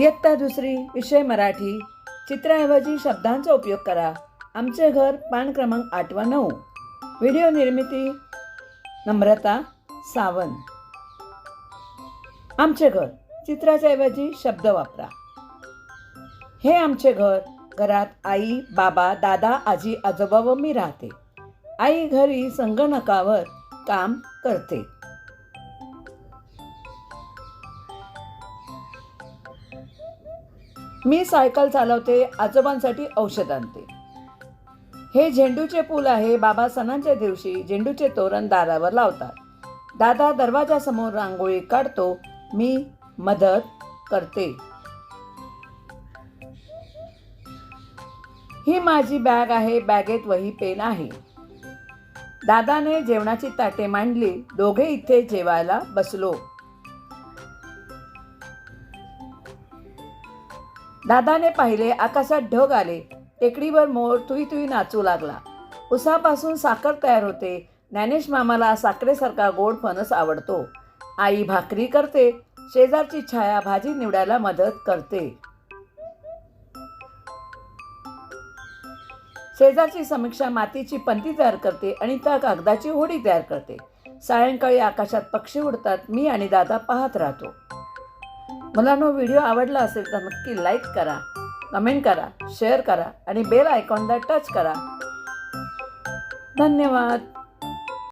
इयत्ता दुसरी विषय मराठी. चित्राऐवजी शब्दांचा उपयोग करा. आमचे घर पान क्रमांक आठवा नऊ. व्हिडिओ निर्मिती नम्रता सावंत. आमचे घर. चित्राच्या ऐवजी शब्द वापरा. हे आमचे घर. घरात आई बाबा दादा आजी आजोबा व मी राहते. आई घरी संगणकावर काम करते. मी सायकल चालवते आजोबांसाठी औषध आणते. हे झेंडूचे फूल आहे बाबा सणांच्या दिवशी झेंडूचे तोरण दारावर लावतात. दादा दरवाजासमोर रांगोळी काढतो मी मदत करते. ही माझी बॅग आहे बॅगेत वही पेन आहे. दादाने जेवणाची ताटे मांडली दोघे इथे जेवायला बसलो. दादाने पाहिले आकाशात ढग आले. टेकडीवर मोर तुई तुई नाचू लागला. उसापासून साखर तयार होते. ज्ञानेश मामाला साखरेसारखा गोड फणस आवडतो. आई भाकरी करते. शेजारची छाया भाजी निवडायला मदत करते. शेजारची समीक्षा मातीची पंती तयार करते आणि त्या कागदाची होडी तयार करते. सायंकाळी आकाशात पक्षी उडतात. मी आणि दादा पाहत राहतो. मला नो व्हिडिओ आवडला असेल तर नक्की लाईक करा कमेंट करा शेअर करा आणि बेल आयकॉनला टच करा. धन्यवाद.